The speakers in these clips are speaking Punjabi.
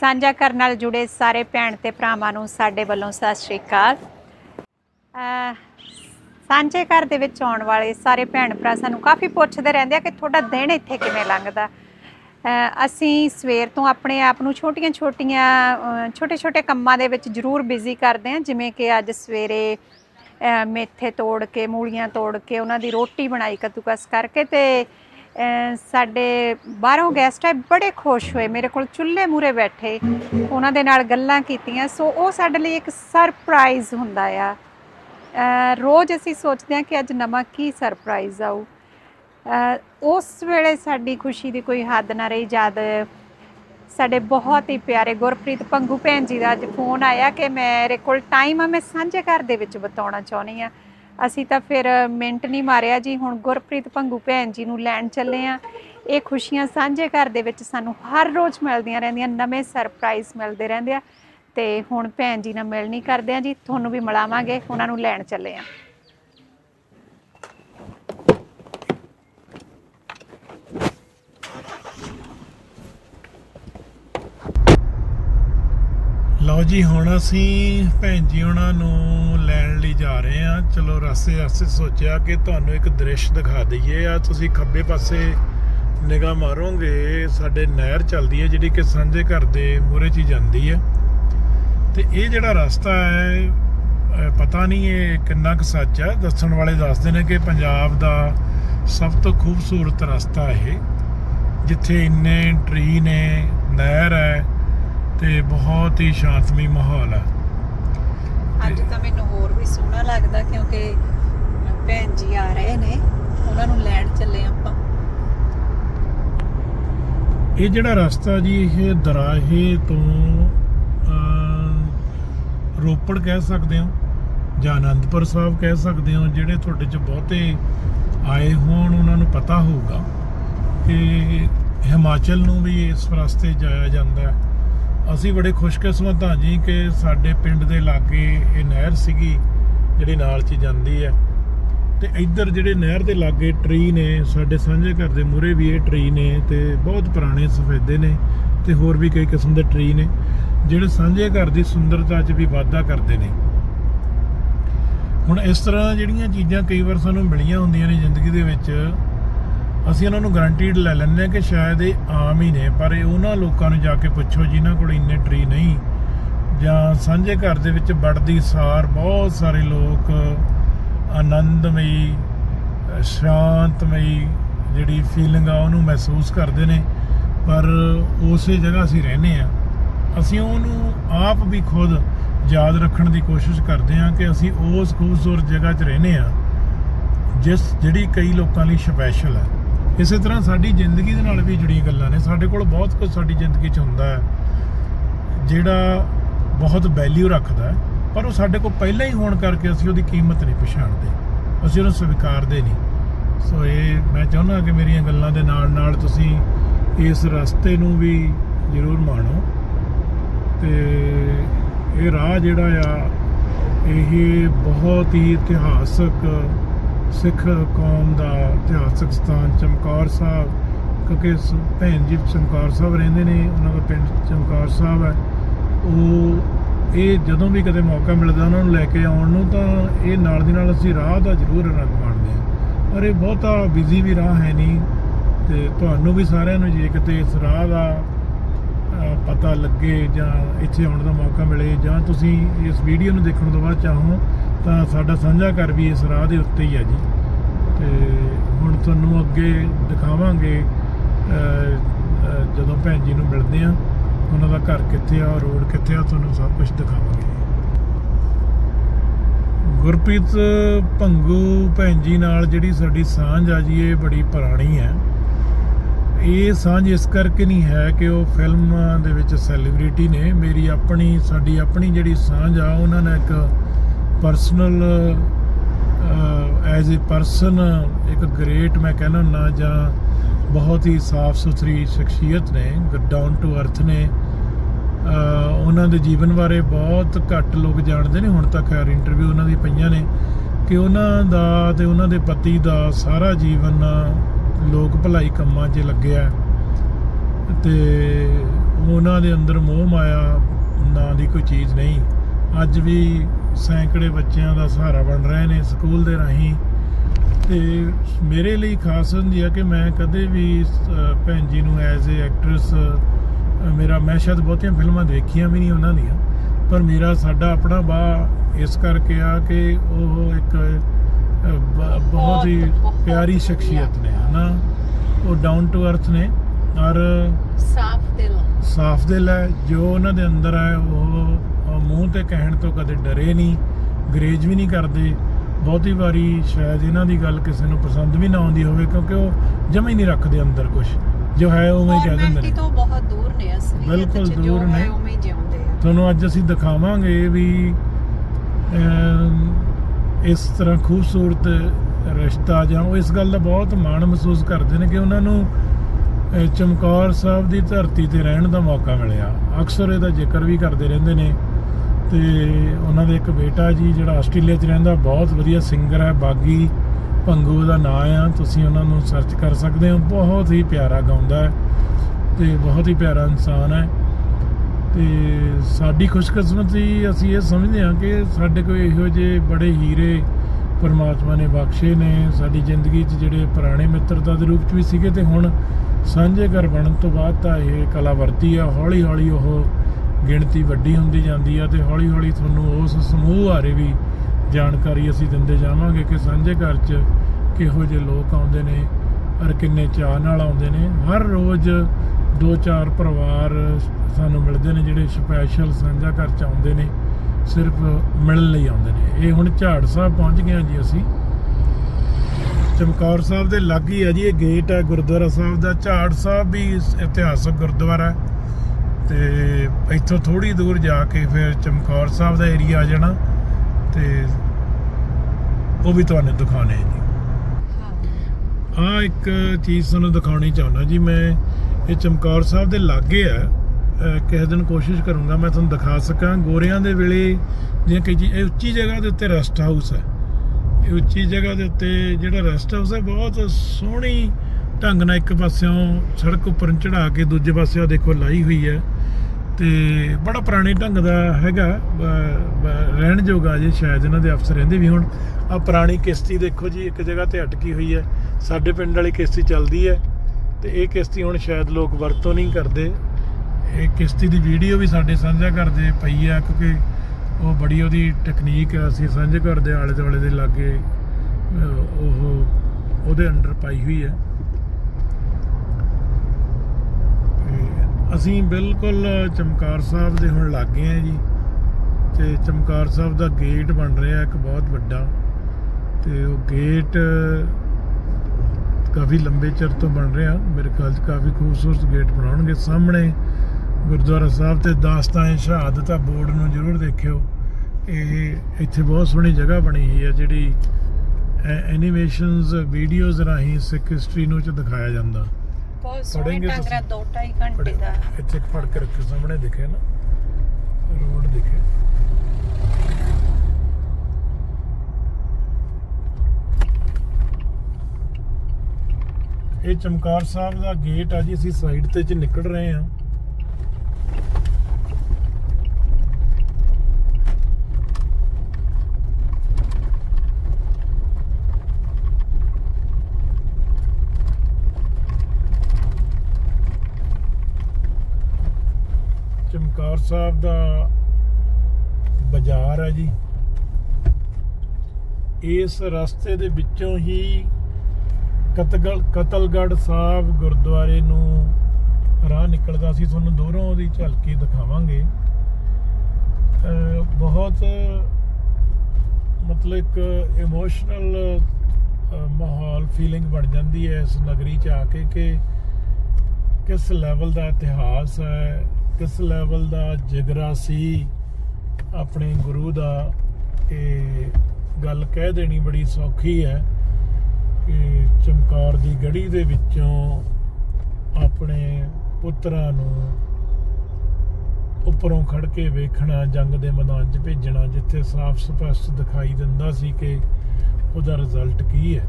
ਸਾਂਝਾ ਕਰਨ ਨਾਲ ਜੁੜੇ ਸਾਰੇ ਭੈਣ ਤੇ ਭਰਾਵਾਂ ਨੂੰ ਸਾਡੇ ਵੱਲੋਂ ਸਤਿ ਸ਼੍ਰੀ ਅਕਾਲ। ਸਾਂਝੇ ਘਰ ਦੇ ਵਿੱਚ ਆਉਣ ਵਾਲੇ ਸਾਰੇ ਭੈਣ ਭਰਾ ਸਾਨੂੰ ਕਾਫੀ ਪੁੱਛਦੇ ਰਹਿੰਦੇ ਆ ਕਿ ਤੁਹਾਡਾ ਦਿਨ ਇੱਥੇ ਕਿਵੇਂ ਲੰਘਦਾ। ਅਸੀਂ ਸਵੇਰ ਤੋਂ ਆਪਣੇ ਆਪ ਨੂੰ ਛੋਟੀਆਂ-ਛੋਟੀਆਂ ਛੋਟੇ-ਛੋਟੇ ਕੰਮਾਂ ਦੇ ਵਿੱਚ ਜ਼ਰੂਰ ਬਿਜ਼ੀ ਕਰਦੇ ਹਾਂ, ਜਿਵੇਂ ਕਿ ਅੱਜ ਸਵੇਰੇ ਮੇਥੇ ਤੋੜ ਕੇ, ਮੂਲੀਆਂ ਤੋੜ ਕੇ, ਉਹਨਾਂ ਦੀ ਰੋਟੀ ਬਣਾਈ ਕੱਦੂਕਸ ਕਰਕੇ ਤੇ ਸਾਡੇ ਬਾਹਰੋਂ ਗੈਸਟ ਆਏ, ਬੜੇ ਖੁਸ਼ ਹੋਏ, ਮੇਰੇ ਕੋਲ ਚੁੱਲ੍ਹੇ ਮੂਰੇ ਬੈਠੇ, ਉਹਨਾਂ ਦੇ ਨਾਲ ਗੱਲਾਂ ਕੀਤੀਆਂ। ਸੋ ਉਹ ਸਾਡੇ ਲਈ ਇੱਕ ਸਰਪ੍ਰਾਈਜ਼ ਹੁੰਦਾ ਆ। ਰੋਜ਼ ਅਸੀਂ ਸੋਚਦੇ ਹਾਂ ਕਿ ਅੱਜ ਨਵਾਂ ਕੀ ਸਰਪ੍ਰਾਈਜ਼ ਆਊ। ਉਸ ਵੇਲੇ ਸਾਡੀ ਖੁਸ਼ੀ ਦੀ ਕੋਈ ਹੱਦ ਨਾ ਰਹੀ, ਜਦ ਸਾਡੇ ਬਹੁਤ ਹੀ ਪਿਆਰੇ ਗੁਰਪ੍ਰੀਤ ਪੰਗੂ ਭੈਣ ਜੀ ਦਾ ਅੱਜ ਫੋਨ ਆਇਆ ਕਿ ਮੇਰੇ ਕੋਲ ਟਾਈਮ ਆ, ਮੈਂ ਸਾਂਝੇ ਘਰ ਦੇ ਵਿੱਚ ਬਿਤਾਉਣਾ ਚਾਹੁੰਦੀ ਆ ਅਸੀਂ ਤਾਂ ਫਿਰ ਮਿੰਟ ਨਹੀਂ ਮਾਰਿਆ ਜੀ, ਹੁਣ ਗੁਰਪ੍ਰੀਤ ਪੰਗੂ ਭੈਣ ਜੀ ਨੂੰ ਲੈਣ ਚੱਲੇ ਆ ਇਹ ਖੁਸ਼ੀਆਂ ਸਾਂਝੇ ਘਰ ਦੇ ਵਿੱਚ ਸਾਨੂੰ ਹਰ ਰੋਜ਼ ਮਿਲਦੀਆਂ ਰਹਿੰਦੀਆਂ, ਨਵੇਂ ਸਰਪ੍ਰਾਈਜ਼ ਮਿਲਦੇ ਰਹਿੰਦੇ ਆ ਤੇ ਹੁਣ ਭੈਣ ਜੀ ਨਾਲ ਮਿਲਣੀ ਕਰਦੇ ਆ ਜੀ, ਤੁਹਾਨੂੰ ਵੀ ਮਿਲਾਵਾਂਗੇ, ਉਹਨਾਂ ਨੂੰ ਲੈਣ ਚੱਲੇ ਆ ਲਓ ਜੀ, ਹੁਣ ਅਸੀਂ ਭੈਣ ਜੀ ਉਹਨਾਂ ਨੂੰ ਲੈਣ ਲਈ ਜਾ ਰਹੇ ਹਾਂ। ਚਲੋ ਰਸਤੇ ਰਸਤੇ ਸੋਚਿਆ ਕਿ ਤੁਹਾਨੂੰ ਇੱਕ ਦ੍ਰਿਸ਼ ਦਿਖਾ ਦਈਏ। ਆ ਤੁਸੀਂ ਖੱਬੇ ਪਾਸੇ ਨਿਗਾਹ ਮਾਰੋਗੇ, ਸਾਡੇ ਨਹਿਰ ਚੱਲਦੀ ਹੈ, ਜਿਹੜੀ ਕਿ ਸਾਂਝੇ ਘਰ ਦੇ ਮੂਹਰੇ 'ਚ ਹੀ ਜਾਂਦੀ ਹੈ। ਤੇ ਇਹ ਜਿਹੜਾ ਰਸਤਾ ਹੈ ਪਤਾ ਨਹੀਂ ਇਹ ਕਿੰਨਾ ਕੁ ਸੱਚ ਹੈ। ਦੱਸਣ ਵਾਲੇ ਦੱਸਦੇ ਨੇ ਕਿ ਪੰਜਾਬ ਦਾ ਸਭ ਤੋਂ ਖੂਬਸੂਰਤ ਰਸਤਾ ਇਹ, ਜਿੱਥੇ ਇੰਨੇ ਟਰੀ ਨੇ, ਨਹਿਰ ਹੈ ਤੇ ਬਹੁਤ ਹੀ ਸ਼ਾਂਤਮਈ ਮਾਹੌਲ ਹੈ। ਅੱਜ ਤਾਂ ਮੈਨੂੰ ਹੋਰ ਵੀ ਸੋਹਣਾ ਲੱਗਦਾ ਕਿਉਂਕਿ ਭੈਣ ਜੀ ਆ ਰਹੇ ਨੇ ਉਹਨਾਂ ਨੂੰ ਲੈਣ ਚੱਲੇ ਆਪਾਂ। ਇਹ ਜਿਹੜਾ ਰਸਤਾ ਜੀ ਇਹ ਦਰਾਹੇ ਤੋਂ ਰੋਪੜ ਕਹਿ ਸਕਦੇ ਹੋ ਜਾਂ ਆਨੰਦਪੁਰ ਸਾਹਿਬ ਕਹਿ ਸਕਦੇ ਹੋ ਜਿਹੜੇ ਤੁਹਾਡੇ ਚ ਬਹੁਤੇ ਆਏ ਹੋਣ ਉਹਨਾਂ ਨੂੰ ਪਤਾ ਹੋਊਗਾ ਕਿ ਹਿਮਾਚਲ ਨੂੰ ਵੀ ਇਸ ਰਸਤੇ ਜਾਇਆ ਜਾਂਦਾ ਹੈ। ਅਸੀਂ ਬੜੇ ਖੁਸ਼ਕਿਸਮਤ ਹਾਂ ਜੀ ਕਿ ਸਾਡੇ ਪਿੰਡ ਦੇ ਲਾਗੇ ਇਹ ਨਹਿਰ ਸੀਗੀ, ਜਿਹੜੀ ਨਾਲ ਚ ਜਾਂਦੀ ਹੈ। ਤੇ ਇੱਧਰ ਜਿਹੜੇ ਨਹਿਰ ਦੇ ਲਾਗੇ ਟਰੀ ਨੇ, ਸਾਡੇ ਸਾਂਝੇ ਘਰ ਦੇ ਮੂਹਰੇ ਵੀ ਇਹ ਟਰੀ ਨੇ ਤੇ ਬਹੁਤ ਪੁਰਾਣੇ ਸਫੈਦੇ ਨੇ ਤੇ ਹੋਰ ਵੀ ਕਈ ਕਿਸਮ ਦੇ ਟਰੀ ਨੇ, ਜਿਹੜੇ ਸਾਂਝੇ ਘਰ ਦੀ ਸੁੰਦਰਤਾ 'ਚ ਵੀ ਵਾਧਾ ਕਰਦੇ ਨੇ। ਹੁਣ ਇਸ ਤਰ੍ਹਾਂ ਜਿਹੜੀਆਂ ਚੀਜ਼ਾਂ ਕਈ ਵਾਰ ਸਾਨੂੰ ਮਿਲੀਆਂ ਹੁੰਦੀਆਂ ਨੇ ਜ਼ਿੰਦਗੀ ਦੇ ਵਿੱਚ ਅਸੀਂ ਉਹਨਾਂ ਨੂੰ ਗਰੰਟੀਡ ਲੈ ਲੈਂਦੇ ਹਾਂ ਕਿ ਸ਼ਾਇਦ ਇਹ ਆਮ ਹੀ ਨੇ, ਪਰ ਇਹ ਉਹਨਾਂ ਲੋਕਾਂ ਨੂੰ ਜਾ ਕੇ ਪੁੱਛੋ ਜਿਨ੍ਹਾਂ ਕੋਲ ਇੰਨੇ ਟਰੀ ਨਹੀਂ। ਜਾਂ ਸਾਂਝੇ ਘਰ ਦੇ ਵਿੱਚ ਵੜਦੀ ਸਾਰ ਬਹੁਤ ਸਾਰੇ ਲੋਕ ਆਨੰਦਮਈ, ਸ਼ਾਂਤਮਈ ਜਿਹੜੀ ਫੀਲਿੰਗ ਆ ਉਹਨੂੰ ਮਹਿਸੂਸ ਕਰਦੇ ਨੇ, ਪਰ ਉਸੇ ਜਗ੍ਹਾ ਅਸੀਂ ਰਹਿੰਦੇ ਆ ਅਸੀਂ ਉਹਨੂੰ ਆਪ ਵੀ ਖੁਦ ਯਾਦ ਰੱਖਣ ਦੀ ਕੋਸ਼ਿਸ਼ ਕਰਦੇ ਹਾਂ ਕਿ ਅਸੀਂ ਉਸ ਖੂਬਸੂਰਤ ਜਗ੍ਹਾ 'ਚ ਰਹਿੰਦੇ ਆ ਜਿਸ ਜਿਹੜੀ ਕਈ ਲੋਕਾਂ ਲਈ ਸਪੈਸ਼ਲ ਹੈ। ਇਸੇ ਤਰ੍ਹਾਂ ਸਾਡੀ ਜ਼ਿੰਦਗੀ ਦੇ ਨਾਲ ਵੀ ਜੁੜੀਆਂ ਗੱਲਾਂ ਨੇ। ਸਾਡੇ ਕੋਲ ਬਹੁਤ ਕੁਝ ਸਾਡੀ ਜ਼ਿੰਦਗੀ 'ਚ ਹੁੰਦਾ ਹੈ, ਜਿਹੜਾ ਬਹੁਤ ਵੈਲਿਊ ਰੱਖਦਾ ਪਰ ਉਹ ਸਾਡੇ ਕੋਲ ਪਹਿਲਾਂ ਹੀ ਹੋਣ ਕਰਕੇ ਅਸੀਂ ਉਹਦੀ ਕੀਮਤ ਨਹੀਂ ਪਛਾਣਦੇ, ਅਸੀਂ ਉਹਨੂੰ ਸਵੀਕਾਰਦੇ ਨਹੀਂ। ਸੋ ਇਹ ਮੈਂ ਚਾਹੁੰਦਾ ਕਿ ਮੇਰੀਆਂ ਗੱਲਾਂ ਦੇ ਨਾਲ ਨਾਲ ਤੁਸੀਂ ਇਸ ਰਸਤੇ ਨੂੰ ਵੀ ਜ਼ਰੂਰ ਮਾਣੋ ਤੇ ਇਹ ਰਾਹ ਜਿਹੜਾ ਆ, ਇਹ ਬਹੁਤ ਹੀ ਇਤਿਹਾਸਕ ਸਿੱਖ ਕੌਮ ਦਾ ਇਤਿਹਾਸਕ ਸਥਾਨ ਚਮਕੌਰ ਸਾਹਿਬ, ਕਿਉਂਕਿ ਸ- ਭੈਣ ਜੀ ਚਮਕੌਰ ਸਾਹਿਬ ਰਹਿੰਦੇ ਨੇ, ਉਹਨਾਂ ਦਾ ਪਿੰਡ ਚਮਕੌਰ ਸਾਹਿਬ ਹੈ। ਉਹ, ਇਹ ਜਦੋਂ ਵੀ ਕਦੇ ਮੌਕਾ ਮਿਲਦਾ ਉਹਨਾਂ ਨੂੰ ਲੈ ਕੇ ਆਉਣ ਨੂੰ ਤਾਂ ਇਹ ਨਾਲ ਦੀ ਨਾਲ ਅਸੀਂ ਰਾਹ ਦਾ ਜ਼ਰੂਰ ਆਨੰਦ ਮਾਣਦੇ ਹਾਂ। ਪਰ ਇਹ ਬਹੁਤਾ ਬਿਜ਼ੀ ਵੀ ਰਾਹ ਹੈ ਨਹੀਂ ਤੇ ਤੁਹਾਨੂੰ ਵੀ ਸਾਰਿਆਂ ਨੂੰ ਜੇ ਕਿਤੇ ਇਸ ਰਾਹ ਦਾ ਪਤਾ ਲੱਗੇ ਜਾਂ ਇੱਥੇ ਆਉਣ ਦਾ ਮੌਕਾ ਮਿਲੇ ਜਾਂ ਤੁਸੀਂ ਇਸ ਵੀਡੀਓ ਨੂੰ ਦੇਖਣ ਤੋਂ ਬਾਅਦ ਚਾਹੋ ਤਾਂ ਸਾਡਾ ਸਾਂਝਾ ਘਰ ਵੀ ਇਸ ਰਾਹ ਦੇ ਉੱਤੇ ਹੀ ਹੈ ਜੀ। ਤੇ ਹੁਣ ਤੁਹਾਨੂੰ ਅੱਗੇ ਦਿਖਾਵਾਂਗੇ ਜਦੋਂ ਭੈਣ ਜੀ ਨੂੰ ਮਿਲਦੇ ਆ ਉਹਨਾਂ ਦਾ ਘਰ ਕਿੱਥੇ ਆ, ਰੋਡ ਕਿੱਥੇ ਆ, ਤੁਹਾਨੂੰ ਸਭ ਕੁਝ ਦਿਖਾਵਾਂਗੇ ਗੁਰਪ੍ਰੀਤ ਭੰਗੂ ਭੈਣ ਜੀ ਨਾਲ ਜਿਹੜੀ ਸਾਡੀ ਸਾਂਝ ਆ ਜੀ, ਇਹ ਬੜੀ ਪੁਰਾਣੀ ਹੈ। ਇਹ ਸਾਂਝ ਇਸ ਕਰਕੇ ਨਹੀਂ ਹੈ ਕਿ ਉਹ ਫਿਲਮਾਂ ਦੇ ਵਿੱਚ ਸੈਲੀਬ੍ਰਿਟੀ ਨੇ, ਮੇਰੀ ਆਪਣੀ, ਸਾਡੀ ਆਪਣੀ ਜਿਹੜੀ ਸਾਂਝ ਆ, ਉਹਨਾਂ ਨੇ ਇੱਕ ਪਰਸਨਲ ਐਜ਼ ਅ ਪਰਸਨ ਇੱਕ ਗ੍ਰੇਟ ਮੈਂ ਕਹਿੰਦਾ ਨਾ ਜਾਂ ਬਹੁਤ ਹੀ ਸਾਫ਼ ਸੁਥਰੀ ਸ਼ਖਸੀਅਤ ਨੇ ਡਾਊਨ ਟੂ ਅਰਥ ਨੇ ਉਹਨਾਂ ਦੇ ਜੀਵਨ ਬਾਰੇ ਬਹੁਤ ਘੱਟ ਲੋਕ ਜਾਣਦੇ ਨੇ, ਹੁਣ ਤੱਕ ਖੈਰ ਇੰਟਰਵਿਊ ਉਹਨਾਂ ਦੀ ਪਈਆਂ ਨੇ, ਕਿ ਉਹਨਾਂ ਦਾ ਤੇ ਉਹਨਾਂ ਦੇ ਪਤੀ ਦਾ ਸਾਰਾ ਜੀਵਨ ਲੋਕ ਭਲਾਈ ਕੰਮਾਂ 'ਚ ਲੱਗਿਆ ਤੇ ਉਹਨਾਂ ਦੇ ਅੰਦਰ ਮੋਹ ਮਾਇਆ ਨਾਂ ਦੀ ਕੋਈ ਚੀਜ਼ ਨਹੀਂ। ਅੱਜ ਵੀ ਸੈਂਕੜੇ ਬੱਚਿਆਂ ਦਾ ਸਹਾਰਾ ਬਣ ਰਹੇ ਨੇ ਸਕੂਲ ਦੇ ਰਾਹੀਂ। ਤੇ ਮੇਰੇ ਲਈ ਖਾਸ ਹੁੰਦੀ ਆ ਕਿ ਮੈਂ ਕਦੇ ਵੀ ਭੈਣ ਜੀ ਨੂੰ ਐਜ਼ ਅ ਐਕਟਰੈਸ ਮੇਰਾ ਮੈਂ ਸ਼ਾਇਦ ਬਹੁਤੀਆਂ ਫਿਲਮਾਂ ਦੇਖੀਆਂ ਵੀ ਨਹੀਂ ਉਹਨਾਂ ਦੀਆਂ। ਪਰ ਮੇਰਾ ਸਾਡਾ ਆਪਣਾ ਬਾ ਇਸ ਕਰਕੇ ਆ ਕਿ ਉਹ ਇੱਕ ਬਹੁਤ ਹੀ ਪਿਆਰੀ ਸ਼ਖਸੀਅਤ ਨੇ ਹਨਾ? ਉਹ ਡਾਊਨ ਟੂ ਅਰਥ ਨੇ ਔਰ ਸਾਫ਼ ਦਿਲ ਸਾਫ਼ ਦਿਲ ਹੈ ਜੋ ਉਹਨਾਂ ਦੇ ਅੰਦਰ ਹੈ ਉਹ ਮੂੰਹ ਤੇ ਕਹਿਣ ਤੋਂ ਕਦੇ ਡਰੇ ਨਹੀਂ ਗਰੇਜ ਵੀ ਨਹੀਂ ਕਰਦੇ। ਬਹੁਤੀ ਵਾਰੀ ਸ਼ਾਇਦ ਇਹਨਾਂ ਦੀ ਗੱਲ ਕਿਸੇ ਨੂੰ ਪਸੰਦ ਵੀ ਨਾ ਆਉਂਦੀ ਹੋਵੇ ਕਿਉਂਕਿ ਉਹ ਜਮਾ ਹੀ ਨਹੀਂ ਰੱਖਦੇ ਅੰਦਰ ਕੁਝ ਜੋ ਹੈ ਉਵੇਂ ਹੀ ਕਹਿ ਦਿੰਦੇ ਨੇ। ਤੋਂ ਬਹੁਤ ਦੂਰ ਨੇ ਬਿਲਕੁਲ ਦੂਰ ਨੇ। ਉਵੇਂ ਹੀ ਜਿਉਂਦੇ ਆ। ਤੁਹਾਨੂੰ ਅੱਜ ਅਸੀਂ ਦਿਖਾਵਾਂਗੇ ਵੀ ਇਸ ਤਰ੍ਹਾਂ ਖੂਬਸੂਰਤ ਰਿਸ਼ਤਾ ਜਾਂ ਉਹ ਇਸ ਗੱਲ ਦਾ ਬਹੁਤ ਮਾਣ ਮਹਿਸੂਸ ਕਰਦੇ ਨੇ ਕਿ ਉਹਨਾਂ ਨੂੰ ਚਮਕੌਰ ਸਾਹਿਬ ਦੀ ਧਰਤੀ ਤੇ ਰਹਿਣ ਦਾ ਮੌਕਾ ਮਿਲਿਆ। ਅਕਸਰ ਇਹਦਾ ਜ਼ਿਕਰ ਵੀ ਕਰਦੇ ਰਹਿੰਦੇ ਨੇ। ਤੇ ਉਹਨਾਂ ਦਾ ਇੱਕ ਬੇਟਾ ਜੀ ਜਿਹੜਾ ਆਸਟ੍ਰੇਲੀਆ 'ਚ ਰਹਿੰਦਾ, ਬਹੁਤ ਵਧੀਆ ਸਿੰਗਰ ਹੈ, ਬਾਗੀ ਪੰਗੂ ਦਾ ਨਾਂ ਆ, ਤੁਸੀਂ ਉਹਨਾਂ ਨੂੰ ਸਰਚ ਕਰ ਸਕਦੇ ਹੋ, ਬਹੁਤ ਹੀ ਪਿਆਰਾ ਗਾਉਂਦਾ ਹੈ ਤੇ ਬਹੁਤ ਹੀ ਪਿਆਰਾ ਇਨਸਾਨ ਹੈ ਤੇ ਸਾਡੀ ਖੁਸ਼ਕਿਸਮਤੀ ਅਸੀਂ ਇਹ ਸਮਝਦੇ ਹਾਂ ਕਿ ਸਾਡੇ ਕੋਲ ਇਹੋ ਜਿਹੇ ਬੜੇ ਹੀਰੇ ਪਰਮਾਤਮਾ ਨੇ ਬਖਸ਼ੇ ਨੇ, ਸਾਡੀ ਜ਼ਿੰਦਗੀ 'ਚ ਜਿਹੜੇ ਪੁਰਾਣੇ ਮਿੱਤਰਤਾ ਦੇ ਰੂਪ 'ਚ ਵੀ ਸੀਗੇ ਤੇ ਹੁਣ ਸਾਂਝੇ ਘਰ ਬਣਨ ਤੋਂ ਬਾਅਦ ਤਾਂ ਇਹ ਕਲਾ ਵਰਤੀ ਆ ਹੌਲੀ ਹੌਲੀ ਉਹ ਗਿਣਤੀ ਵੱਡੀ ਹੁੰਦੀ ਜਾਂਦੀ ਆ ਤੇ ਹੌਲੀ ਹੌਲੀ ਤੁਹਾਨੂੰ ਉਸ ਸਮੂਹ ਬਾਰੇ ਵੀ ਜਾਣਕਾਰੀ ਅਸੀਂ ਦਿੰਦੇ ਜਾਵਾਂਗੇ ਕਿ ਸਾਂਝੇ ਘਰ 'ਚ ਕਿਹੋ ਜਿਹੇ ਲੋਕ ਆਉਂਦੇ ਨੇ ਔਰ ਕਿੰਨੇ ਚਾਅ ਨਾਲ ਆਉਂਦੇ ਨੇ। ਹਰ ਰੋਜ਼ ਦੋ ਚਾਰ ਪਰਿਵਾਰ ਸਾਨੂੰ ਮਿਲਦੇ ਨੇ ਜਿਹੜੇ ਸਪੈਸ਼ਲ ਸਾਂਝਾ ਘਰ 'ਚ ਆਉਂਦੇ ਨੇ, ਸਿਰਫ ਮਿਲਣ ਲਈ ਆਉਂਦੇ ਨੇ। ਇਹ ਹੁਣ ਝਾੜ ਸਾਹਿਬ ਪਹੁੰਚ ਗਏ ਹਾਂ ਜੀ ਅਸੀਂ। ਚਮਕੌਰ ਸਾਹਿਬ ਦੇ ਲਾਗੇ ਹੀ ਆ ਜੀ, ਇਹ ਗੇਟ ਹੈ ਗੁਰਦੁਆਰਾ ਸਾਹਿਬ ਦਾ। ਝਾੜ ਸਾਹਿਬ ਵੀ ਇਤਿਹਾਸਕ ਗੁਰਦੁਆਰਾ ਹੈ। ਤੇ ਇੱਥੋਂ ਥੋੜੀ ਦੂਰ ਜਾ ਕੇ ਫਿਰ ਚਮਕੌਰ ਸਾਹਿਬ ਦਾ ਏਰੀਆ ਆ ਜਾਣਾ ਤੇ ਉਹ ਵੀ ਤੁਹਾਨੂੰ ਦਿਖਾਣੇ ਜੀ। ਆ ਇੱਕ ਚੀਜ਼ ਤੁਹਾਨੂੰ ਦਿਖਾਉਣੀ ਚਾਹੁੰਦਾ ਜੀ ਮੈਂ ਇਹ ਚਮਕੌਰ ਸਾਹਿਬ ਦੇ ਲਾਗੇ ਆ। ਕਿਸੇ ਦਿਨ ਕੋਸ਼ਿਸ਼ ਕਰੂੰਗਾ ਮੈਂ ਤੁਹਾਨੂੰ ਦਿਖਾ ਸਕਾਂ। ਗੋਰਿਆਂ ਦੇ ਵੇਲੇ ਜਿਵੇਂ ਕਿ ਜੀ ਇਹ ਉੱਚੀ ਜਗ੍ਹਾ ਦੇ ਉੱਤੇ ਰੈਸਟ ਹਾਊਸ ਹੈ। ਇਹ ਉੱਚੀ ਜਗ੍ਹਾ ਦੇ ਉੱਤੇ ਜਿਹੜਾ ਰੈਸਟ ਹਾਊਸ ਹੈ ਬਹੁਤ ਸੋਹਣੀ ਢੰਗ ਨਾਲ ਇੱਕ ਪਾਸਿਓਂ ਸੜਕ ਉੱਪਰ ਚੜਾ ਕੇ ਦੂਜੇ ਪਾਸਿਓਂ ਦੇਖੋ ਲਾਈ ਹੋਈ ਹੈ। ਤੇ ਬੜਾ ਪੁਰਾਣੇ ਢੰਗ ਦਾ ਹੈਗਾ, ਬ- ਬ- ਰਹਿਣ ਜੋਗਾ ਜੇ, ਸ਼ਾਇਦ ਇਹਨਾਂ ਦੇ ਅਫਸਰ ਰਹਿੰਦੇ ਵੀ ਹੁਣ। ਆ ਪੁਰਾਣੀ ਕਿਸ਼ਤੀ ਦੇਖੋ ਜੀ, ਇੱਕ ਜਗ੍ਹਾ ਤੇ ਅਟਕੀ ਹੋਈ ਹੈ। ਸਾਡੇ ਪਿੰਡ ਵਾਲੀ ਕਿਸ਼ਤੀ ਚੱਲਦੀ ਹੈ ਤੇ ਇਹ ਕਿਸ਼ਤੀ ਹੁਣ ਸ਼ਾਇਦ ਲੋਕ ਵਰਤੋਂ ਨਹੀਂ ਕਰਦੇ। ਇਹ ਕਿਸ਼ਤੀ ਦੀ ਵੀਡੀਓ ਵੀ ਸਾਡੇ ਸਾਂਝਾ ਕਰਦੇ ਪਈ ਆ, ਕਿਉਂਕਿ ਉਹ ਬੜੀ ਉਹਦੀ ਟੈਕਨੀਕ ਅਸੀਂ ਸਾਂਝੇ ਘਰ ਦੇ ਆਲੇ ਦੁਆਲੇ ਦੇ ਲਾਗੇ ਉਹ, ਉਹਦੇ ਅੰਡਰ ਪਾਈ ਹੋਈ ਹੈ ਤੇ ਅਸੀਂ ਬਿਲਕੁਲ ਚਮਕਾਰ ਸਾਹਿਬ ਦੇ ਹੁਣ ਲੱਗੇ ਆ ਜੀ ਤੇ ਚਮਕਾਰ ਸਾਹਿਬ ਦਾ ਗੇਟ ਬਣ ਰਿਹਾ ਇੱਕ ਬਹੁਤ ਵੱਡਾ ਤੇ ਉਹ ਗੇਟ ਕਾਫੀ ਲੰਬੇ ਚਿਰ ਤੋਂ ਬਣ ਰਿਹਾ। ਮੇਰੇ ਖਿਆਲ 'ਚ ਕਾਫੀ ਖੂਬਸੂਰਤ ਗੇਟ ਬਣਾਉਣਗੇ। ਸਾਹਮਣੇ ਗੁਰਦੁਆਰਾ ਸਾਹਿਬ ਤੇ ਦਾਸਤਾਨ ਸ਼ਹਾਦਤ ਆ ਬੋਰਡ ਨੂੰ ਜ਼ਰੂਰ ਦੇਖਿਓ। ਇਹ ਇੱਥੇ ਬਹੁਤ ਸੋਹਣੀ ਜਗ੍ਹਾ ਬਣੀ ਹੋਈ ਹੈ ਜਿਹੜੀ ਐਨੀਮੇਸ਼ਨਸ, ਵੀਡੀਓਜ਼ ਰਾਹੀਂ ਸਿੱਖ ਹਿਸਟਰੀ ਨੂੰ ਚ ਦਿਖਾਇਆ ਜਾਂਦਾ। ਬਹੁਤ ਸੋਹਣੇ ਪੜ੍ਹੇਂਗੇ ਢੰਗ ਨਾਲ ਤੁਸੀਂ? 2.5 ਘੰਟੇ ਦਾ। ਇੱਥੇ ਫੜ ਕੇ ਰੱਖੋ ਸਾਹਮਣੇ ਦਿਖੇ ਨਾ। ਰੋਡ ਦਿਖੇ ਇਹ ਚਮਕਾਰ ਸਾਹਿਬ ਦਾ ਗੇਟ ਆ ਜੀ ਅਸੀਂ ਸਾਈਡ ਤੇ ਚ ਨਿਕਲ ਰਹੇ ਹਾਂ। ਚਮਕੌਰ ਸਾਹਿਬ ਦਾ ਬਾਜ਼ਾਰ ਹੈ ਜੀ। ਇਸ ਰਸਤੇ ਦੇ ਵਿੱਚੋਂ ਹੀ ਕਤਗਲ ਕਤਲਗੜ ਸਾਹਿਬ ਗੁਰਦੁਆਰੇ ਨੂੰ ਰਾਹ ਨਿਕਲਦਾ ਸੀ। ਤੁਹਾਨੂੰ ਦੂਰੋਂ ਉਹਦੀ ਝਲਕੀ ਦਿਖਾਵਾਂਗੇ। ਬਹੁਤ, ਮਤਲਬ ਇੱਕ ਇਮੋਸ਼ਨਲ ਮਾਹੌਲ ਫੀਲਿੰਗ ਬਣ ਜਾਂਦੀ ਹੈ ਇਸ ਨਗਰੀ 'ਚ ਆ ਕੇ ਕਿ ਕਿਸ ਲੈਵਲ ਦਾ ਇਤਿਹਾਸ ਹੈ। ਕਿਸ ਲੈਵਲ ਦਾ ਜਿਗਰਾ ਸੀ ਆਪਣੇ ਗੁਰੂ ਦਾ ਕਿ ਗੱਲ ਕਹਿ ਦੇਣੀ ਬੜੀ ਸੌਖੀ ਹੈ ਕਿ ਚਮਕਾਰ ਦੀ ਗੜੀ ਦੇ ਵਿੱਚੋਂ ਆਪਣੇ ਪੁੱਤਰਾਂ ਨੂੰ ਉੱਪਰੋਂ ਖੜ ਕੇ ਵੇਖਣਾ, ਜੰਗ ਦੇ ਮੈਦਾਨ 'ਚ ਭੇਜਣਾ, ਜਿੱਥੇ ਸਾਫ਼ ਸਪਸ਼ਟ ਦਿਖਾਈ ਦਿੰਦਾ ਸੀ ਕਿ ਉਹਦਾ ਰਿਜ਼ਲਟ ਕੀ ਹੈ।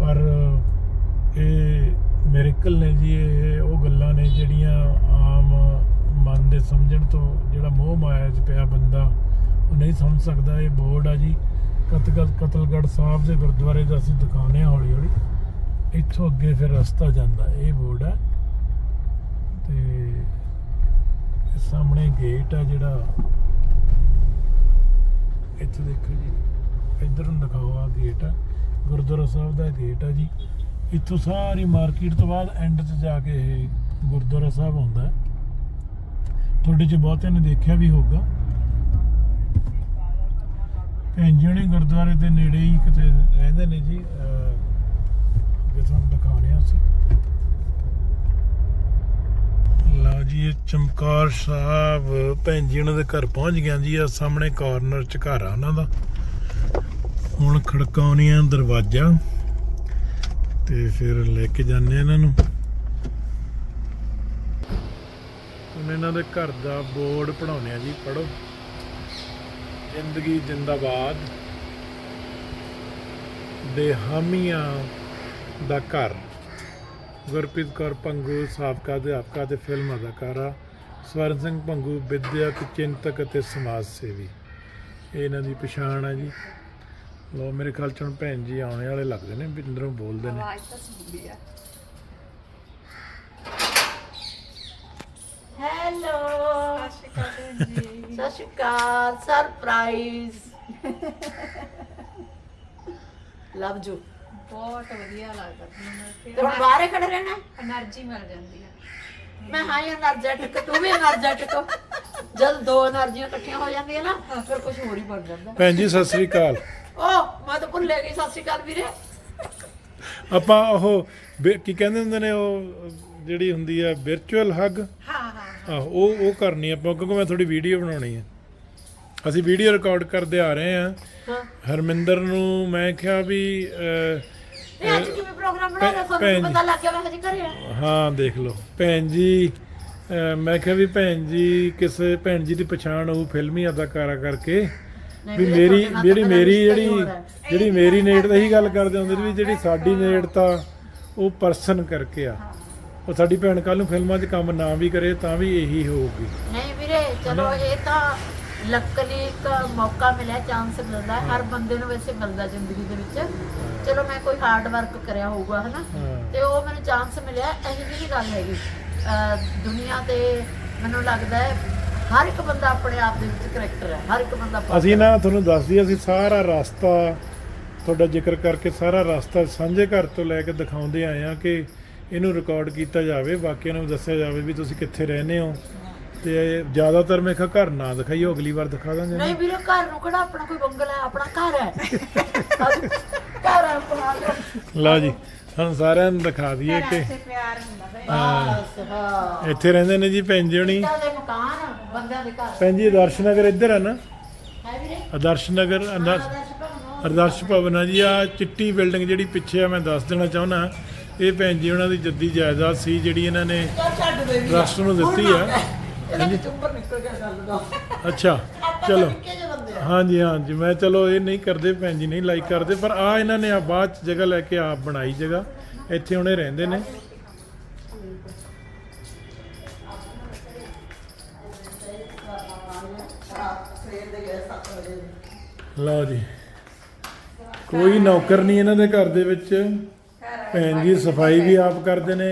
ਪਰ ਇਹ ਮੈਰੀਕਲ ਨੇ ਜੀ ਇਹ, ਉਹ ਗੱਲਾਂ ਨੇ ਜਿਹੜੀਆਂ ਆਮ ਮਨ ਦੇ ਸਮਝਣ ਤੋਂ ਜਿਹੜਾ ਮੋਹ ਮਾਇਆ 'ਚ ਪਿਆ ਬੰਦਾ, ਉਹ ਨਹੀਂ ਸਮਝ ਸਕਦਾ। ਇਹ ਬੋਰਡ ਆ ਜੀ ਕਤਲ ਕਤਲਗੜ ਸਾਹਿਬ ਦੇ ਗੁਰਦੁਆਰੇ ਦਾ ਅਸੀਂ ਦਿਖਾਉਂਦੇ ਹਾਂ ਹੌਲੀ ਹੌਲੀ ਇੱਥੋਂ ਅੱਗੇ ਫਿਰ ਰਸਤਾ ਜਾਂਦਾ। ਇਹ ਬੋਰਡ ਆ। ਤੇ ਸਾਹਮਣੇ ਗੇਟ ਆ ਜਿਹੜਾ। ਇੱਥੇ ਦੇਖੋ ਜੀ, ਇੱਧਰ ਨੂੰ ਦਿਖਾਓ ਆ ਗੇਟ ਆ। ਗੁਰਦੁਆਰਾ ਸਾਹਿਬ ਦਾ ਗੇਟ ਆ ਜੀ। ਇੱਥੋਂ ਸਾਰੀ ਮਾਰਕੀਟ ਤੋਂ ਬਾਅਦ ਐਂਡ 'ਚ ਜਾ ਕੇ ਇਹ ਗੁਰਦੁਆਰਾ ਸਾਹਿਬ ਆਉਂਦਾ ਹੈ। ਤੁਹਾਡੇ 'ਚ ਬਹੁਤਿਆਂ ਨੇ ਦੇਖਿਆ ਵੀ ਹੋਊਗਾ। ਭੈਣ ਜੀ ਗੁਰਦੁਆਰੇ ਦੇ ਨੇੜੇ ਹੀ ਕਿਤੇ ਰਹਿੰਦੇ ਨੇ ਜੀ ਅੱਗੇ ਤੁਹਾਨੂੰ ਦਿਖਾਉਣੇ ਆ ਅਸੀਂ। ਲਓ ਜੀ, ਇਹ ਚਮਕੌਰ ਸਾਹਿਬ ਭੈਣ ਜੀ ਉਹਨਾਂ ਦੇ ਘਰ ਪਹੁੰਚ ਗਿਆ ਜੀ ਆ ਸਾਹਮਣੇ ਕਾਰਨਰ 'ਚ ਘਰ ਆ ਉਹਨਾਂ ਦਾ। ਹੁਣ ਖੜਕਾਉਣੀ ਆ ਦਰਵਾਜ਼ਾ। ਤੇ ਫਿਰ ਲੈ ਕੇ ਜਾਂਦੇ ਆ ਇਹਨਾਂ ਨੂੰ। ਹੁਣ ਇਹਨਾਂ ਦੇ ਘਰ ਦਾ ਬੋਰਡ ਪੜਾਉਣੇ ਆ ਜੀ ਪੜੋ ਜ਼ਿੰਦਗੀ ਜਿੰਦਾਬਾਦ। ਦੇ ਹਾਮੀਆਂ ਦਾ ਘਰ। ਗੁਰਪ੍ਰੀਤ ਕੌਰ ਪੰਗੂ, ਸਾਬਕਾ ਅਧਿਆਪਕਾ ਤੇ ਫਿਲਮ ਅਦਾਕਾਰਾ। ਸਵਰਨ ਸਿੰਘ ਪੰਗੂ, ਵਿਦਿਅਕ, ਚਿੰਤਕ ਅਤੇ ਸਮਾਜ ਸੇਵੀ। ਇਹ ਇਹਨਾਂ ਦੀ ਪਛਾਣ ਆ ਜੀ। ਲੋ ਮੇਰੇ ਖਿਆਲ ਚੋਂ ਭੈਣ ਜੀ ਆਉਣੇ ਵਾਲੇ ਲੱਗਦੇ ਨੇ ਬਿੰਦਰੋਂ ਬੋਲਦੇ ਨੇ। ਆਵਾਜ਼ ਤਾਂ ਸੁਣਦੀ ਆ। ਹੈਲੋ। ਸਤਿ ਸ਼੍ਰੀ ਅਕਾਲ ਸਰਪ੍ਰਾਈਜ਼। ਲਵ ਜੂ ਬਹੁਤ ਵਧੀਆ ਲੱਗਦਾ। ਤੇ ਹੁਣ ਖੜੇ ਰਹਿਣਾ? એનર્ਜੀ ਮਿਲ ਜਾਂਦੀ ਆ। ਮੈਂ ਹਾਂ એનર્ਜੈਟਿਕ ਤੂੰ ਵੀ ਓ ਮੈਂ ਤਾਂ ਭੁੱਲ ਗਈ ਸਤਿ ਸ਼੍ਰੀ ਅਕਾਲ ਵੀਰੇ। ਆਪਾਂ ਉਹ ਬਿ- ਕੀ ਕਹਿੰਦੇ ਹੁੰਦੇ ਨੇ ਉਹ ਜਿਹੜੀ ਹੁੰਦੀ ਆ ਵਿਰਚੁਅਲ ਹੱਗ ਹਾਂ ਹਾਂ ਆਹੋ ਉਹ ਉਹ ਕਰਨੀ ਆਪਾਂ ਕਿਉਂਕਿ ਮੈਂ ਥੋੜੀ ਵੀਡੀਓ ਬਣਾਉਣੀ ਹੈ ਅਸੀਂ ਵੀਡੀਓ ਰਿਕਾਰਡ ਕਰਦੇ ਆ ਰਹੇ ਆ। ਹਾਂ। ਹਰਮਿੰਦਰ ਨੂੰ ਮੈਂ ਕਿਹਾ ਵੀ ਅਹ, ਇਹ ਅੱਜ ਕਿਵੇਂ ਪ੍ਰੋਗਰਾਮ ਬਣਾ ਰਿਹਾ ਭੈਣ ਤੁਹਾਨੂੰ ਜੀ। ਪਤਾ ਲੱਗ ਗਿਆ ਮੈਂ ਹਜੇ ਘਰੇ ਆ। ਹਾਂ ਦੇਖ ਲਓ। ਭੈਣ ਜੀ ਅਹ, ਮੈਂ ਕਿਹਾ ਵੀ ਭੈਣ ਜੀ ਕਿਸੇ ਭੈਣ ਜੀ ਦੀ ਪਛਾਣ ਉਹ ਫਿਲਮੀ ਅਦਾਕਾਰਾ ਕਰਕੇ। ਵੀ ਮੇਰੀ ਜਿਹੜੀ ਮੇਰਾ ਜਿਹੜੀ। ਜਿਹੜੀ ਮੇਰੀ ਨੇੜ ਦਾ ਹੀ ਗੱਲ ਕਰਦੇ ਹੁੰਦੇ ਸੀ ਵੀ ਜਿਹੜੀ ਸਾਡੀ ਨੇੜ ਤਾਂ ਉਹ ਪਰਸਨ ਕਰਕੇ ਆ। ਉਹ ਸਾਡੀ ਭੈਣ ਕੱਲ ਨੂੰ ਫਿਲਮਾਂ 'ਚ ਕੰਮ ਨਾ ਵੀ ਕਰੇ ਤਾਂ ਵੀ ਇਹੀ ਹੋਊਗੀ। ਨਹੀਂ ਵੀਰੇ ਚਲੋ ਇਹ ਤਾਂ ਲੱਕਲੀ ਇੱਕ ਮੌਕਾ ਮਿਲਿਆ ਚਾਂਸ ਮਿਲਦਾ ਹੈ। ਹਰ ਬੰਦੇ ਨੂੰ ਵੈਸੇ ਮਿਲਦਾ ਜ਼ਿੰਦਗੀ ਦੇ ਵਿੱਚ। ਚਲੋ ਮੈਂ ਕੋਈ ਹਾਰਡ ਵਰਕ ਕਰਿਆ ਹੋਊਗਾ ਹਨਾ? ਤੇ ਉਹ ਮੈਨੂੰ ਚਾਂਸ ਮਿਲਿਆ ਇਹੋ ਨਹੀਂ ਗੱਲ ਹੈਗੀ। ਦੁਨੀਆ ਤੇ ਮੈਨੂੰ ਲੱਗਦਾ ਹੈ ਹਰ ਇੱਕ ਬੰਦਾ ਆਪਣੇ ਆਪ ਦੇ ਵਿੱਚ ਕਰੈਕਟਰ ਹੈ ਹਰ ਇੱਕ ਬੰਦਾ ਅਸੀਂ ਨਾ ਤੁਹਾਨੂੰ ਦੱਸ ਦਈਏ ਅਸੀਂ ਸਾਰਾ ਰਸਤਾ ਤੁਹਾਡਾ ਜ਼ਿਕਰ ਕਰਕੇ ਸਾਰਾ ਰਸਤਾ ਸਾਂਝੇ ਘਰ ਤੋਂ ਲੈ ਕੇ ਦਿਖਾਉਂਦੇ ਆਏ ਆ ਕਿ ਇਹਨੂੰ ਰਿਕਾਰਡ ਕੀਤਾ ਜਾਵੇ ਬਾਕੀਆਂ ਨੂੰ ਦੱਸਿਆ ਜਾਵੇ ਵੀ ਤੁਸੀਂ ਕਿੱਥੇ ਰਹਿੰਦੇ ਹੋ। ਤੇ ਜ਼ਿਆਦਾਤਰ ਮੈਂ ਕਿਹਾ ਘਰ ਨਾ ਦਿਖਾਈਓ ਅਗਲੀ ਵਾਰ ਦਿਖਾ ਦਾਂਗੇ। ਨਹੀਂ ਵੀਰੇ ਘਰ ਨੂੰ ਕਿਹੜਾ ਆਪਣਾ ਕੋਈ ਬੰਗਲਾ ਹੈ ਆਪਣਾ ਘਰ ਹੈ। ਘਰ ਹੈ ਆਪਣਾ। ਲਓ ਜੀ ਹੁਣ ਸਾਰਿਆਂ ਨੂੰ ਦਿਖਾ ਦਈਏ ਕਿ ਪਿਆਰ ਹੁੰਦਾ। ਬਸ ਹਾਂ। ਇੱਥੇ ਰਹਿੰਦੇ ਨੇ ਜੀ ਭੈਣ ਜੀ ਹੋਣੀ। ਇੱਦਾਂ ਦੇ ਮਕਾਨ ਬੰਦਿਆਂ ਦੇ ਘਰ। ਭੈਣ ਜੀ ਆਦਰਸ਼ ਨਗਰ ਇੱਧਰ ਆ ਨਾ? ਹੈ ਵੀਰੇ? ਆਦਰਸ਼ ਨਗਰ ਆਦਰਸ਼ ਆਦਰਸ਼ ਭਵਨ ਆ। ਜੀ। ਆ ਚਿੱਟੀ ਬਿਲਡਿੰਗ ਜਿਹੜੀ ਪਿੱਛੇ ਆ ਮੈਂ ਦੱਸ ਦੇਣਾ ਚਾਹੁੰਦਾ ਇਹ ਭੈਣ ਜੀ ਉਹਨਾਂ ਦੀ ਜੱਦੀ ਜਾਇਦਾਦ ਸੀ ਜਿਹੜੀ ਇਹਨਾਂ ਨੇ ਚੱਲ ਛੱਡ ਦੇ ਨੂੰ ਦਿੱਤੀ ਆ। ਇਹਦਾ ਵਿੱਚ ਉੱਪਰ ਨਿਕਲ ਗਿਆ ਗੱਲ ਦਾ। ਅੱਛਾ ਚਲੋ। ਨਿੱਕੇ ਜਿਹੇ ਬੰਦੇ ਆ। ਹਾਂਜੀ ਹਾਂਜੀ। ਮੈਂ ਚਲੋ ਇਹ ਨਹੀਂ ਕਰਦੇ ਭੈਣ ਜੀ ਨਹੀਂ ਲਾਈਕ ਕਰਦੇ ਪਰ ਆ ਇਹਨਾਂ ਨੇ ਆ ਬਾਅਦ ਚ ਜਗ੍ਹਾ ਲੈ ਕੇ ਆਪ ਬਣਾਈ ਜਗ੍ਹਾ। ਇੱਥੇ ਹੁਣੇ ਰਹਿੰਦੇ ਨੇ। ਲਓ ਜੀ। ਕੋਈ ਨੌਕਰ ਨਹੀਂ ਇਹਨਾਂ ਦੇ ਘਰ ਦੇ ਵਿੱਚ। ਭੈਣ ਜੀ ਸਫ਼ਾਈ ਵੀ ਆਪ ਕਰਦੇ ਨੇ।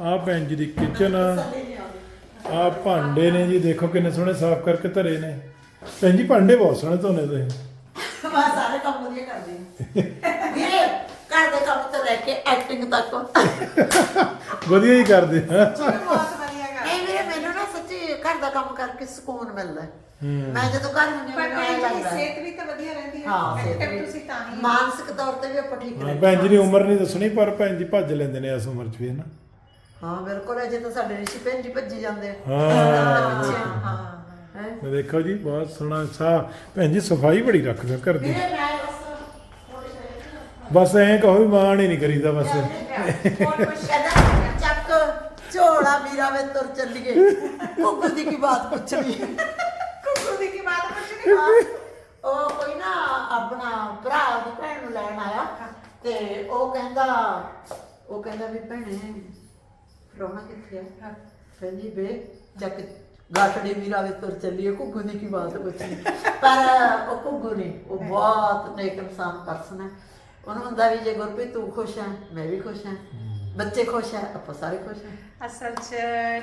ਆ ਭੈਣ ਜੀ ਦੀ ਕਿਚਨ ਆ। ਆ ਭਾਂਡੇ ਨੇ ਜੀ ਦੇਖੋ ਕਿੰਨੇ ਸੋਹਣੇ ਸਾਫ਼ ਕਰਕੇ ਧਰੇ ਨੇ। ਭੈਣ ਜੀ ਭਾਂਡੇ ਬਹੁਤ ਸੋਹਣੇ ਧੋਨੇ ਤੁਸੀਂ। ਮੈਂ ਸਾਰੇ ਕੰਮ ਵਧੀਆ ਕਰਦੀ ਵੀਰੇ ਘਰ ਦੇ ਕੰਮ ਤੋਂ ਲੈ ਕੇ ਐਕਟਿੰਗ ਤੱਕ। ਵਧੀਆ ਹੀ ਕਰਦੇ ਹਾਂ ਬਹੁਤ ਵਧੀਆ ਗੱਲ। ਨਹੀਂ ਵੀਰੇ ਮੈਨੂੰ ਨਾ ਸੱਚੀ ਘਰ ਦਾ ਕੰਮ ਕਰਕੇ ਸਕੂਨ ਮਿਲਦਾ। ਹੈ। ਮੈਂ ਜਦੋਂ ਘਰ ਹੁੰਦੀ ਹਾਂ ਪਰ ਮੈਨੂੰ ਐਂ ਭੈਣ ਜੀ ਲੱਗਦਾ। ਹੈ। ਸਿਹਤ ਵੀ ਤਾਂ ਵਧੀਆ ਰਹਿੰਦੀ ਹੈ। ਹਾਂ ਸਿਹਤ Active ਵੀ- ਤੁਸੀਂ ਤਾਂ ਹੀ ਮਾਨਸਿਕ ਤੌਰ ਤੇ ਵੀ ਆਪਾਂ ਠੀਕ ਹਾਂ, ਰਹਿੰਦੇ ਭੈਣ ਜੀ ਦੀ ਉਮਰ ਨਹੀਂ ਦੱਸਣੀ ਪਰ ਭੈਣ ਜੀ ਭੱਜ ਲੈਂਦੇ ਨੇ ਇਸ ਉਮਰ 'ਚ ਵੀ ਨਾ। ਹਾਂ ਬਿਲਕੁਲ ਅਜੇ ਤਾਂ ਸਾਡੇ ਰਿਸ਼ੀ ਭੈਣ ਜੀ ਭੱਜੀ ਜਾਂਦੇ ਆ। ਹਾਂ। ਹਾਂ ਹਾਂ ਹੈ। ਮੈਂ ਦੇਖੋ ਜੀ ਬਹੁਤ ਸੋਹਣਾ ਸਾ ਭੈਣ ਜੀ ਸਫ਼ਾਈ ਬੜੀ ਰੱਖਦੇ ਹੋ ਘਰ ਦੀ। ਬਸ ਐਂ ਕਹੋ ਵੀ ਮਾਣ ਹੀ ਨਹੀਂ ਕਰੀਦਾ ਬਸ। ਹੋਰ ਕੁਛ? ਕਹਿੰਦਾ ਚੱਕ ਝੋਲਾ ਵੀਰਾ ਵੇ ਤੁਰ ਚੱਲੀਏ। ਕੁੱਕੂ ਦੀ ਕੀ ਬਾਤ ਪੁੱਛਣੀ ਪੁੱਛਣੀ ਉਹ ਕੋਈ ਨਾ ਆਪਣਾ ਭਰਾ ਦੀ ਭੈਣ ਨੂੰ ਲੈਣ ਆਇਆ ਤੇ ਉਹ ਕਹਿੰਦਾ ਉਹ ਕਹਿੰਦਾ ਵੀ ਭੈਣੇ ਪ੍ਰਾਹੁਣਾ ਕਿੱਥੇ ਆ? ਕਹਿੰਦੀ ਬੇ ਚੱਕ ਗਾਠੜੀ ਵੀਰਾ ਵੀ ਤੁਰ ਚੱਲੀ ਹੈ ਘੁੱਗੂ ਦੀ ਕੀ ਬਾਤ ਨਹੀਂ ਪਰ ਉਹ ਘੁੱਗੂ ਨਹੀਂ ਉਹ ਬਹੁਤ ਨੇਕ ਇਨਸਾਨ ਪਰਸਨ ਹੈ। ਉਹਨੂੰ ਹੁੰਦਾ ਵੀ ਜੇ ਗੁਰਪ੍ਰੀਤ ਤੂੰ ਖੁਸ਼ ਹੈ ਮੈਂ ਵੀ ਖੁਸ਼ ਹਾਂ। ਬੱਚੇ ਖੁਸ਼ ਹੈ ਆਪਾਂ ਸਾਰੇ ਖੁਸ਼ ਹਾਂ ਅਸਲ 'ਚ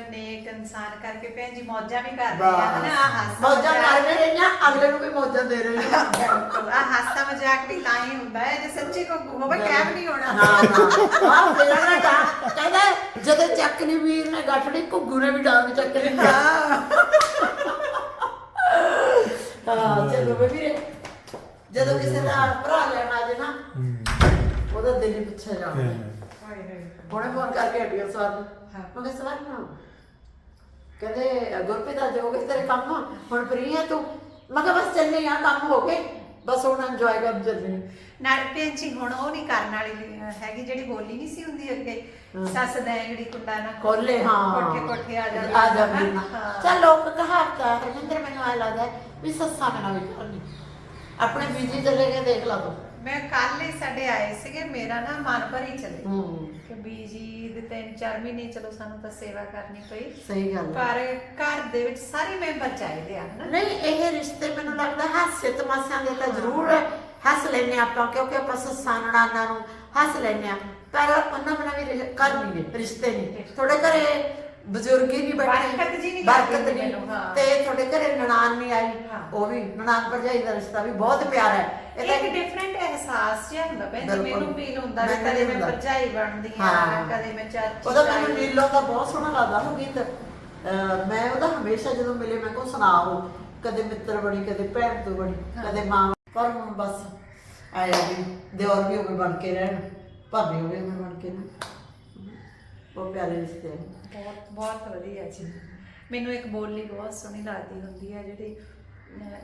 ਨੇਕ ਇਨਸਾਨ ਕਰਕੇ ਭੈਣ ਜੀ ਮੌਜਾਂ ਵੀ ਕਰਦੇ ਆ ਹਨਾ? ਆ ਹਾਸਾ ਮੌਜਾਂ ਮਜ਼ਾਕ- ਕਰ ਵੀ ਰਹੀਆਂ ਅਗਲੇ ਨੂੰ ਵੀ ਮੌਜਾਂ ਦੇ ਰਹੇ ਹਾਂ ਬਿਲਕੁਲ ਆ ਹਾਸਾ ਮਜ਼ਾਕ ਵੀ ਤਾਂ ਹੀ ਹੁੰਦਾ ਹੈ ਜੇ ਸੱਚੀ ਕੋ ਹੋਵੇ ਕਹਿ ਨਹੀਂ ਹੋਣਾ। ਨਾ ਨਾ। ਆਹ ਤੇਰਾ ਨਾ ਡਾਂ ਕਹਿੰਦਾ ਜਦੋਂ ਚੱਕਨੀ ਵੀਰ ਨੇ ਗੱਠੜੀ ਘੁੱਗੂ ਨੇ ਵੀ ਡਾਂਗ ਚੱਕ ਲਈ ਹਾਂ ਚਲੋ ਬਈ ਵੀਰੇ ਜਦੋਂ ਕਿਸੇ ਦਾ ਭਰਾ ਲੈਣਾ ਜੇ ਨਾ ਉਹਦਾ ਦਿਲ ਹੀ ਪਿੱਛੇ ਜਾਣਾ। ਹੁਣੇ ਫੋਨ ਕਰਕੇ ਹਟਿਓ ਸਵਾਰ ਨੂੰ। ਮੈਂ ਕਿਹਾ ਸਵਾਰ ਨਾ। ਕਹਿੰਦੇ ਗੁਰਪ੍ਰੀਤ ਅੱਜ ਹੋ ਗਏ ਤੇਰੇ ਕੰਮ। ਹੁਣ ਫਰੀ ਹੈ ਤੂੰ। ਮੈਂ ਕਿਹਾ ਬਸ ਚੱਲੇ ਆ ਕੰਮ ਹੋ ਗਏ। ਬਸ ਹੁਣ ਇੰਜੋਏ ਕਰਨ ਚੱਲੇ ਨਾਲ ਜੀ ਹੁਣ ਉਹ ਨਹੀਂ ਕਰਨ ਵਾਲੀ ਹੈਗੀ ਜਿਹੜੀ ਬੋਲੀ ਨਹੀਂ ਸੀ ਹੁੰਦੀ ਅੱਗੇ। ਸੱਸ ਦੈਂਗੜੀ ਕੁੰਡਾ ਨਾ। ਕੋਲੇ ਹਾਂ। ਕੋਠੇ ਕੋਠੇ ਆ ਜਾਂਦੇ। ਆ ਜਾਂਦੇ। ਚੱਲ ਲੋਕ ਕਹਾਵਤ ਰਜਿੰਦਰ ਮੈਨੂੰ ਆ ਲੱਗਦਾ ਵੀ ਸੱਸਾਂ ਨਾਲ ਵੀ ਕਰਨੀ ਆਪਣੇ ਬੀਜੀ ਚਲੇ ਗਏ ਦੇਖ ਲਾ ਤੂੰ। ਮੈਂ ਕੱਲ ਹੀ ਸਾਡੇ ਆਏ ਸੀਗੇ ਮੇਰਾ ਨਾ ਮਨ ਭਰੀ ਚੱਲੇ। ਹੂੰ। ਕਿ ਬੀਜੀ ਦੇ ਤਿੰਨ ਚਾਰ ਮਹੀਨੇ ਚਲੋ ਸਾਨੂੰ ਤਾਂ ਸੇਵਾ ਕਰਨੀ ਪਈ। ਸਹੀ ਗੱਲ ਹੈ ਪਰ ਘਰ ਦੇ ਵਿੱਚ ਸਾਰੇ ਮੈਂਬਰ ਚਾਹੀਦੇ ਆ ਨਾ ਨਹੀਂ ਇਹ ਰਿਸ਼ਤੇ ਮੈਨੂੰ ਲੱਗਦਾ ਹਾਸੇ ਤਮਾਸ਼ਿਆਂ ਦੇ ਤਾਂ ਜ਼ਰੂਰ ਹੱਸ ਲੈਨੇ ਆਪਾਂ ਕਿਉਂਕਿ ਆਪਾਂ ਸੱਸਾਂ ਨਣਾਨਾਂ ਨੂੰ ਹੱਸ ਲੈਨੇ ਆ ਪਰ ਉਹਨਾਂ ਬਣਾ ਵੀ ਰਿ- ਘਰ ਨਹੀਂ ਨੇ ਰਿਸ਼ਤੇ ਨਹੀਂ। ਥੋੜੇ ਘਰੇ ਬਜ਼ੁਰਗ ਹੀ ਨਹੀਂ ਬੈਠੇ ਬਰਕਤ ਜੀ ਨਹੀਂ ਬਰਕਤ ਲੱਗਦੀ ਨਹੀਂ ਮੈਨੂੰ, ਹਾਂ। ਤੇ ਤੁਹਾਡੇ ਘਰੇ ਨਣਾਨ ਨਹੀਂ ਆਈ ਹਾਂ। ਉਹ ਵੀ ਨਣਾਨ ਭਰਜਾਈ ਦਾ ਰਿਸ਼ਤਾ ਵੀ ਬਹੁਤ ਪਿਆਰਾ ਹੈ ਇਹ ਤਾਂ ਇੱਕ ਡਿਫਰੈਂਟ ਅਹਿਸਾਸ ਜਿਹਾ ਹੁੰਦਾ ਬਿਲਕੁਲ। ਮੈਨੂੰ ਫੀਲ ਹੁੰਦਾ ਵੀ ਮੈਨੂੰ ਕਦੇ ਮੈਂ ਹੁੰਦਾ। ਭਰਜਾਈ ਬਣਦੀ ਹਾਂ। ਕਦੇ ਮੈਂ ਚਾਚੀ ਉਹਦਾ ਮੈਨੂੰ। ਨੀਲੋ ਦਾ ਬਹੁਤ ਸੋਹਣਾ ਲੱਗਦਾ ਉਹ ਗੀਤ ਅਹ ਮੈਂ ਉਹਦਾ ਹਮੇਸ਼ਾ ਜਦੋਂ ਮਿਲੇ ਮੈਂ ਕੋ ਸੁਣਾ ਉਹ ਕਦੇ ਮਿੱਤਰ ਬਣੀ ਕਦੇ ਭੈਣ ਤੋਂ ਬਣੀ ਕਦੇ ਮਾਂ ਪਰ ਹੁਣ ਬਸ ਆਇਆ ਵੀ ਦਿਓਰ ਵੀ ਹੋਵੇ ਬਣ ਕੇ ਰਹਿਣ ਭਾਬੀ ਹੋਵੇ ਮੈਂ ਬਣ ਕੇ ਨਾ ਉਹ ਪਿਆਰੇ ਰਿਸ਼ਤੇ। ਬਹੁਤ ਬਹੁਤ ਵਧੀਆ ਜੀ। ਮੈਨੂੰ ਇੱਕ ਬੋਲੀ ਬਹੁਤ ਸੋਹਣੀ ਲੱਗਦੀ ਹੁੰਦੀ ਹੈ, ਜਿਹੜੀ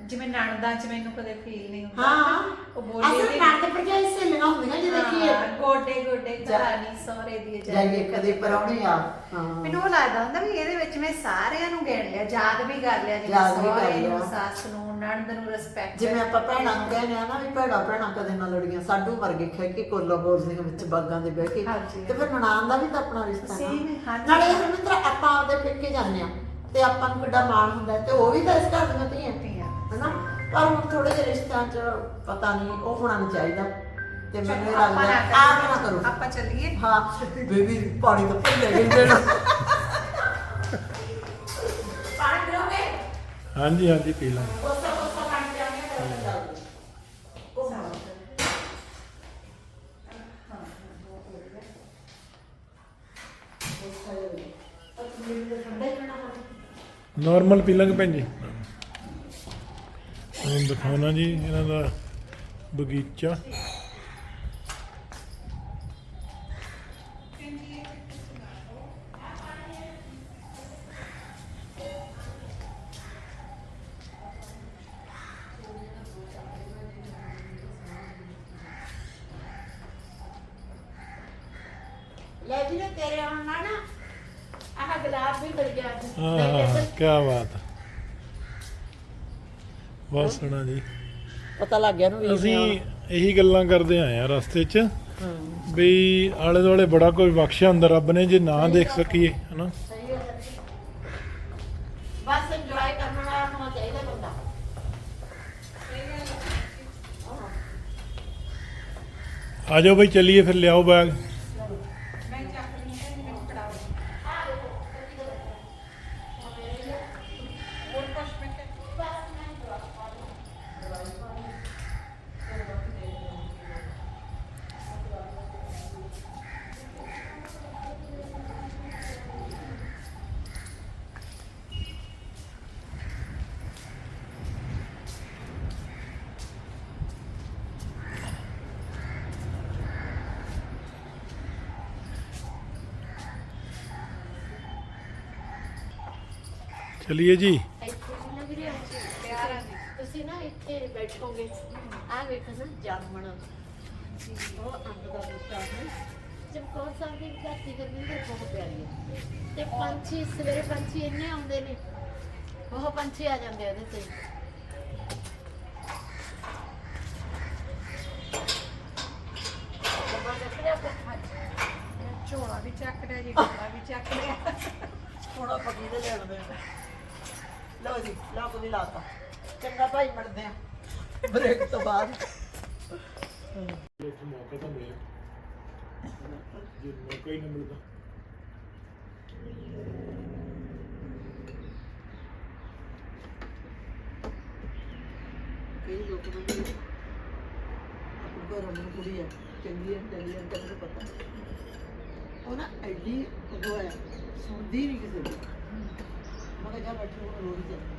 ਜਿਵੇਂ ਨਣਦਾਂ ਚ ਮੈਨੂੰ ਕਦੇ ਫੀਲ ਨਹੀਂ ਹੁੰਦਾ ਹਾਂ ਉਹ ਬੋਲੀ ਅਸਲ ਨਾਲ ਤੇ ਭਰਜਾਈ ਸਹੇਲੀਆਂ ਹੁੰਦੀਆਂ ਜਿਹਦੇ ਕੀ ਗੋਡੇ ਗੋਡੇ ਕਹਾਣੀ ਸਹੁਰੇ ਦੀ ਜਾਈਏ ਕਦੇ ਪਰੌਣੇ ਆ ਮੈਨੂੰ ਉਹ ਲੱਗਦਾ ਹੁੰਦਾ ਵੀ ਇਹਦੇ ਵਿੱਚ ਮੈਂ ਸਾਰਿਆਂ ਨੂੰ ਗਿਣ ਲਿਆ ਯਾਦ ਵੀ ਕਰ ਲਿਆ ਜਿਵੇਂ ਯਾਦ ਵੀ ਕਰ ਸਹੁਰੇ ਨੂੰ। ਸੱਸ ਨੂੰ ਨਣਦ ਨੂੰ ਰਿਸਪੈਕਟ ਜਿਵੇਂ ਆਪਾਂ ਭੈਣਾਂ ਨੂੰ ਕਹਿੰਦੇ ਆ ਨਾ ਵੀ ਭੈਣਾਂ ਭੈਣਾਂ ਕਦੇ ਨਾ ਲੜੀਆਂ ਸਾਡੂ ਵਰਗੇ ਖੈ ਕੇ ਕੋਲਾ ਬੋਲਦੀਆਂ ਵਿੱਚ ਬਾਗਾਂ ਦੇ ਬਹਿ ਕੇ। ਤੇ ਫਿਰ ਨਨਾਣ ਦਾ ਵੀ ਤਾਂ ਆਪਣਾ ਰਿਸ਼ਤਾ ਨਾ। ਨਾਲੇ ਹਰਮਿੰਦਰ ਆਪਾਂ ਆਪਦੇ ਪੇਕੇ ਜਾਂਦੇ ਆ ਤੇ ਆਪਾਂ ਨੂੰ ਕਿੱਡਾ ਮਾਣ ਹੁੰਦਾ ਤੇ ਉਹ ਵੀ ਤਾਂ ਇਸ ਘਰ ਦੀਆਂ ਧੀਆਂ ਧੀਆਂ। ਹਨਾ? ਪਰ ਹੁਣ ਥੋੜੇ ਜਿਹੇ ਰਿਸ਼ਤਿਆਂ 'ਚ ਪਤਾ ਨਹੀਂ ਉਹ ਹੋਣਾ ਨਹੀਂ ਚਾਹੀਦਾ। ਤੇ ਮੈਨੂੰ ਲੱਗਦਾ ਆਪ ਨਾ ਕਰੋ। ਆਪਾਂ ਚੱਲੀਏ। ਹਾਂ ਬੇਬੀ ਪਾਣੀ ਤਾਂ ਭੁੱਲ ਗਈ ਜਿਹੜਾ ਪਾਣੀ ਪੀਓਗੇ? ਹਾਂਜੀ ਹਾਂਜੀ ਪੀ ਲਾਂ ਕੋਸਾ ਕੋਸਾ ਪਾਣੀ ਪੀਓਗੇ ਫਿਰ ਚੱਲਦੇ ਕੋਸਾ ਨਾਰਮਲ ਪੀ ਲਾਂਗੇ ਭੈਣ ਜੀ। ਹੁਣ ਦਿਖਾਉਣਾ ਜੀ ਇਹਨਾਂ ਦਾ ਬਗੀਚਾ। ਸੋਹਣਾ ਜੀ। ਪਤਾ ਲੱਗ ਗਿਆ ਨੂੰ ਅਸੀਂ ਇਹੀ ਗੱਲਾਂ ਕਰਦੇ ਆਏ ਆ ਰਸਤੇ 'ਚ ਵੀ ਆਲੇ ਦੁਆਲੇ ਬੜਾ ਕੋਈ ਬਖਸ਼ਿਆ ਹੁੰਦਾ ਰੱਬ ਨੇ ਜੇ ਨਾ ਦੇਖ ਸਕੀਏ ਹਨਾ? ਬਸ ਇੰਜੋਏ ਕਰਨ ਵਾਲਾ ਹੋਣਾ ਚਾਹੀਦਾ ਬੰਦਾ। ਆ ਜਾਓ ਬਈ ਚੱਲੀਏ ਫਿਰ ਲਿਆਓ ਬੈਗ ਮੈਂ ਚੱਕ ਲਈ ਤੇ ਮੈਨੂੰ ਫੜਾਓ ਹੋਰ ਕੁਛ ਮੈਂ ਕਿਹਾ ਚਲਿਏ ਜੀ। ਇੱਥੇ ਨਾ ਵੀਰੇ ਪਿਆਰ ਆ। ਤੁਸੀਂ ਨਾ ਇੱਥੇ ਬੈਠੋਗੇ। ਆ ਵੇਖੋ ਨਾ ਜਾਮਣ। ਉਹ ਅੰਬ ਦਾ ਬੂਟਾ ਹੈ। ਚਮਕੌਰ ਸਾਹਿਬ ਦੀ ਧਰਤੀ ਕਰਨੀ ਤੇ ਬਹੁਤ ਪਿਆਰੀ ਹੈ। ਤੇ ਪੰਛੀ ਸਵੇਰੇ ਪੰਛੀ ਇੰਨੇ ਆਉਂਦੇ ਨੇ। ਉਹ ਪੰਛੀ ਆ ਜਾਂਦੇ ਆ ਉਹਦੇ ਤੇ। ਡੱਬਾ ਚੱਕ ਲਿਆ ਆਪਾਂ? ਝੋਲਾ ਵੀ ਚੱਕ ਲਿਆ ਜੀ ਡੱਬਾ ਵੀ ਚੱਕ ਲਿਆ। ਹੁਣ ਆਪਾਂ ਕਿਹਦੇ ਲੈਣ ਦੇ ਲਓ ਜੀ ਲੋਕ ਵੀ ਲਾਤਾ ਚੰਗਾ ਭਾਈ ਮਿਲਦੇ ਆ। ਬ੍ਰੇਕ ਤੋਂ ਬਾਅਦ। ਇੱਥੇ ਮੌਕਾ ਤਾਂ ਮਿਲਿਆ। ਜੇ ਮੌਕਾ ਹੀ ਨਾ ਮਿਲਦਾ। ਕਈ ਲੋਕ ਬੰਦੇ ਆਪਣੇ ਘਰ ਨੂੰ ਕੁੜੀ ਹੈ ਚੰਗੀ ਹੈ ਇੰਟੈਲੀਜੈਂਟ ਹੈ ਮੈਨੂੰ ਪਤਾ। ਉਹ ਨਾ ਐਡੀ ਉਹ ਹੈ ਸੁਣਦੀ ਨਹੀਂ ਕਿਸੇ ਦੀ। ਮੈਂ ਕਿਹਾ ਜਾ ਬੈਠੋ ਉਹ ਰੋਜ਼